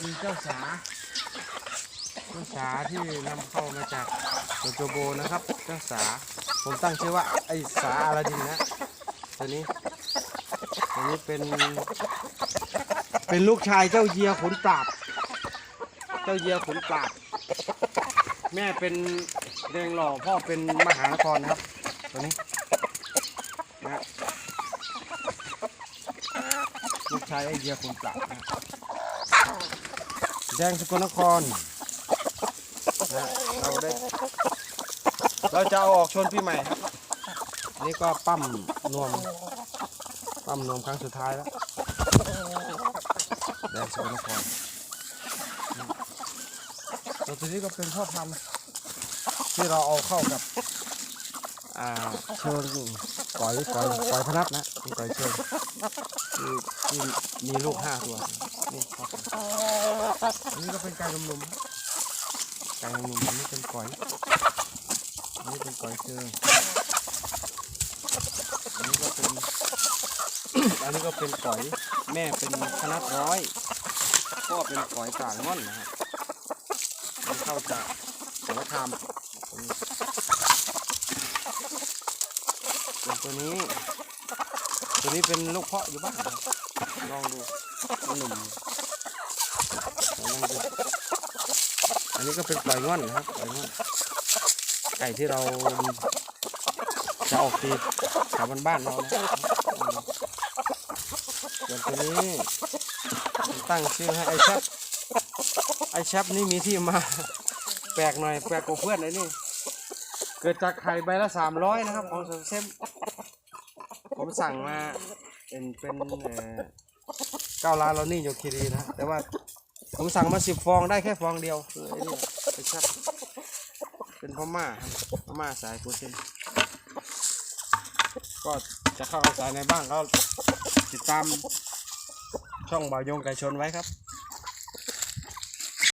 เป็นเจ้าสาเจ้าสาที่นำเข้ามาจากโจโจโบนะครับ เจ้าสา ผมตั้งชื่อว่าไอสาอาลาดินนะตัวนี้ตัวนี้เป็น เป็นลูกชายเจ้าเยียขุนปราบ เจ้าเยียขุนปราบ แม่เป็นเรียงหล่อพ่อเป็นมหานครนะครับ ตัวนี้นะลูกชายไอเยียขุนปราบนะ ดงสกลนครนะเราได้เราจะเอาออกชนปีใหม่ครับ นี่ก็ปั้มนวม ปั้มนวมครั้งสุดท้ายแล้วแดงสกลนครตัวตัวนี้ก็เป็นพ่อพันธุ์ที่เราเอาเข้ากับอ่าเชิงก่อยก่อยก่อยพนับนะก่อยเชิงที่ที่มีลูกห้าตัวนี่พ่อพันธุ์ อันนี้ก็เป็นไก่หนุ่มๆไก่หนุ่มๆอันนี้เป็นก่อยอันนี้เป็นก่อยเชิงอันนี้ก็เป็น อันนี้ก็เป็นก่อย แม่เป็นพนับร้อยพ่อเป็นก่อยต่าง่อนนะครับมันเข้าจากสารคามส่วนตัวนี้ ตัวนี้เป็นลูกเพาะอยู่บ้านลองดูมันหนุ่ม อันนี้ก็เป็นปล่อยง่อนนะครับปล่อยง่อนไก่ที่เราจะออกตีแถวบ้านเรานะส่วนตัวนี้ตั้งชื่อให้ไอแชปไอแชปนี่มีที่มา แปลกหน่อยแปลกกว่าเพื่อนเลยนี่ เกิดจากไข่ใบละสามร้อยนะครับของเซมผมสั่งมาเป็นเป็นเก้าล้านเรานี่โยคิรีนะ แต่ว่า ผมสั่งมาสิบฟองได้แค่ฟองเดียวคือไอ้นี่ไปชับเป็นพม่าครับพม่าสายกูเซนก็จะเข้าสายในบ้างก็ติดตามช่องบ่าวยงไก่ชนไว้ครับ